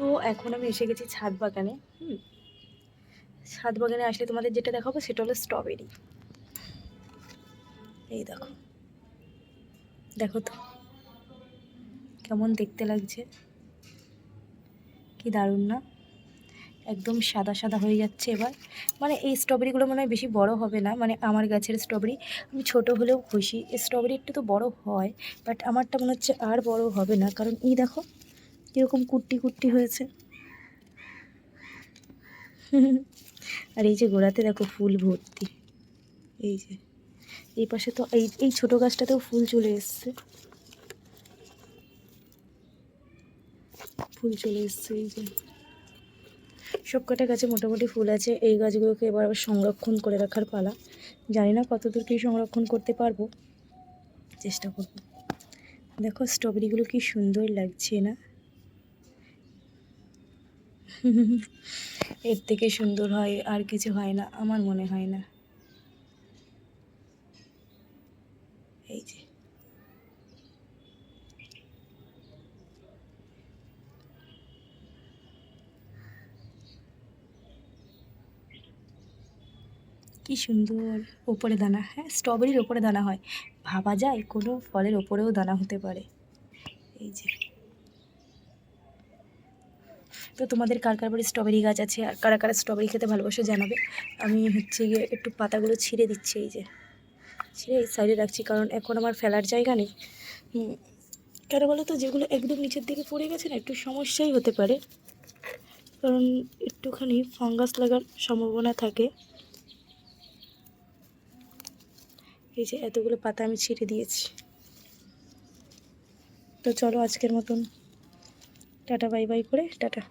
তো এখন আমি এসে গেছি ছাদ বাগানে, হুম। ছাদ বাগানে আসলে তোমাদের যেটা দেখাবো সেটা হলো স্ট্রবেরি এই দেখো। দেখো তো, কেমন দেখতে লাগছে। কি দারুণ না? একদম সাদা সাদা হয়ে যাচ্ছে এবার। মানে এই স্ট্রবেরিগুলো মনে হয় বেশি বড় হবে না মানে আমার গাছের স্ট্রবেরি আমি ছোট হলেও খুশি। স্ট্রবেরি একটু তো বড় হয় বাট আমারটা মনে হচ্ছে আর বড় হবে না। কারণ এই দেখো কীরকম কুট্টি কুট্টি হয়েছে। আর এই যে গোড়াতে দেখো ফুল ভর্তি। এই যে, এই পাশে তো এই এই ছোটো গাছটাতেও ফুল চলে এসছে। ফুল চলে এসছে, এই যে। সব কটা গাছে মোটামুটি ফুল আছে। এই গাছগুলোকে এবার আবার সংরক্ষণ করে রাখার পালা। জানি না কতদূর কি সংরক্ষণ করতে পারব। চেষ্টা করব। দেখো স্ট্রবেরিগুলো কি সুন্দর লাগছে না? এর থেকে সুন্দর হয়, আর কিছু হয় না, আমার মনে হয় না। এই যে। কি সুন্দর, ওপরে দানা হ্যাঁ স্ট্রবেরির ওপরে দানা হয়। ভাবা যায় কোনো ফলের ওপরেও দানা হতে পারে। এই যে। তো তোমাদের কার কার বাড়ি স্ট্রবেরি গাছ আছে আর কারা কারা স্ট্রবেরি খেতে ভালোবাসো জানাবে। আমি হচ্ছে গিয়ে একটু পাতাগুলো ছিঁড়ে দিচ্ছি এই যে। ছিঁড়ে এই সাইডে রাখছি কারণ এখন আমার ফেলার জায়গা নেই। কেন বলো তো? যেগুলো একদম নিচের দিকে পড়ে গেছে না, একটু সমস্যাই হতে পারে। কারণ একটুখানি ফাঙ্গাস লাগার সম্ভাবনা থাকে। এই যে এতগুলো পাতা আমি ছিঁড়ে দিয়েছি। তো চলো আজকের মতন। টাটা বাই বাই করে, টাটা।